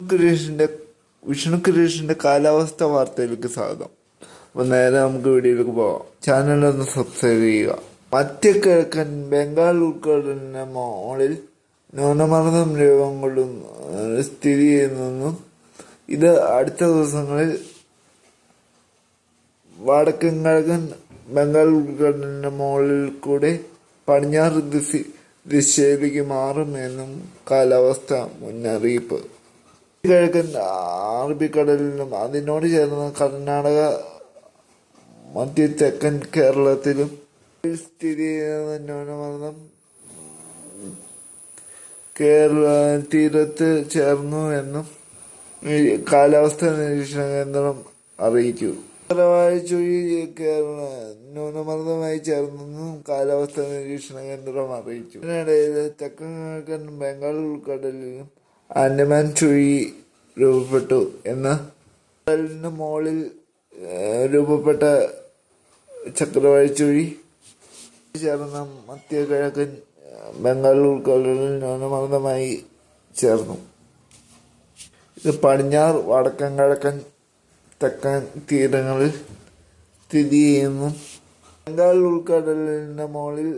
കുരേഷിന്റെ വിഷ്ണു കൃഷിന്റെ കാലാവസ്ഥ വാർത്തയിലേക്ക് സ്വാഗതം. അപ്പം നേരെ നമുക്ക് വീഡിയോയിലേക്ക് പോവാം. ചാനലൊന്ന് സബ്സ്ക്രൈബ് ചെയ്യുക. മധ്യ കിഴക്കൻ ബംഗാൾ ഉൾക്കടലിന് മോളിൽ ന്യൂനമർദ്ദം രൂപം കൊള്ളുന്ന സ്ഥിതി ചെയ്യുന്നെന്നും ഇത് അടുത്ത ദിവസങ്ങളിൽ വടക്കൻ കിഴക്കൻ ബംഗാൾ ഉൾക്കടലിന്റെ മുകളിൽ കൂടെ പടിഞ്ഞാറ് ദിശ ദിശയിലേക്ക് മാറുമെന്നും കാലാവസ്ഥ മുന്നറിയിപ്പ്. കിഴക്കൻ അറബിക്കടലിലും അതിനോട് ചേർന്ന് കർണാടക മധ്യ തെക്കൻ കേരളത്തിലും സ്ഥിതി ചെയ്യുന്ന കേരള തീരത്ത് ചേർന്നു എന്നും കാലാവസ്ഥ നിരീക്ഷണ കേന്ദ്രം അറിയിച്ചു. ചുഴി കേരള ന്യൂനമർദ്ദമായി ചേർന്നെന്നും കാലാവസ്ഥ നിരീക്ഷണ കേന്ദ്രം അറിയിച്ചു. ഇതിനിടയിൽ തെക്കൻ കിഴക്കൻ ബംഗാൾ ഉൾക്കടലിലും ആൻഡമാൻ ചുഴി രൂപപ്പെട്ടു എന്ന്. കടലിന് മുകളിൽ രൂപപ്പെട്ട ചക്രവാഴി ചുഴി ചേർന്ന മധ്യ കിഴക്കൻ ബംഗാൾ ഉൾക്കടലിൽ ന്യൂനമർദ്ദമായി ചേർന്നു. ഇത് പടിഞ്ഞാറ് വടക്കൻ കിഴക്കൻ തെക്കൻ തീരങ്ങളിൽ സ്ഥിതി ചെയ്യുന്നു. ബംഗാൾ ഉൾക്കടലിന്റെ മുകളിൽ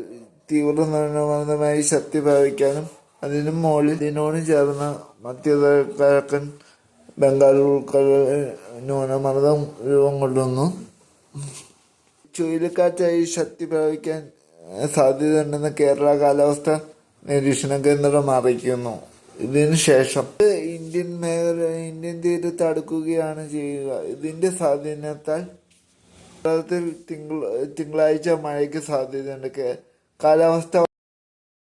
തീവ്ര ന്യൂനമർദ്ദമായി ശക്തി പ്രാപിക്കാനും അതിനും മുകളിൽ ഇതിനോട് ചേർന്ന മധ്യ കിഴക്കൻ ബംഗാൾ ഉൾക്കടലിൽ ന്യൂനമർദ്ദം രൂപം കൊള്ളുന്നു. ചുഴലിക്കാറ്റായി ശക്തി പ്രാപിക്കാൻ സാധ്യതയുണ്ടെന്ന് കേരള കാലാവസ്ഥ നിരീക്ഷണ കേന്ദ്രം അറിയിക്കുന്നു. ഇതിനു ശേഷം ഇന്ത്യൻ മേഖല ഇന്ത്യൻ തീരത്ത് അടുക്കുകയാണ് ചെയ്യുക. ഇതിന്റെ സ്വാധീനത്താൽ കേരളത്തിൽ തിങ്കൾ തിങ്കളാഴ്ച മഴയ്ക്ക് സാധ്യതയുണ്ട്. കാലാവസ്ഥ